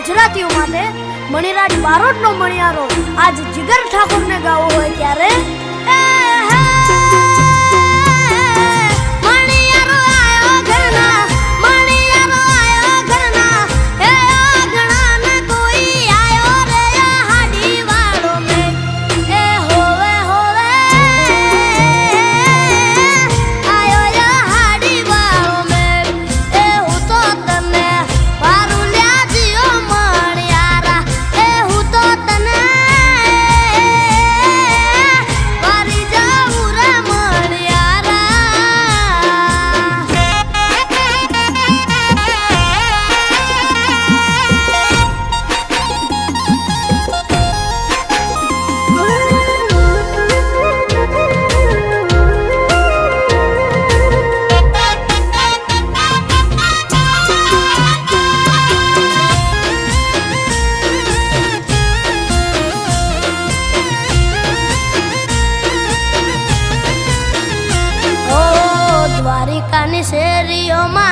ગુજરાતીઓ માટે મણિરાજ બારોટનો મણિયારો આજ જીગર ઠાકોરને ગાવો હોય ત્યારે কানি সেরিও মা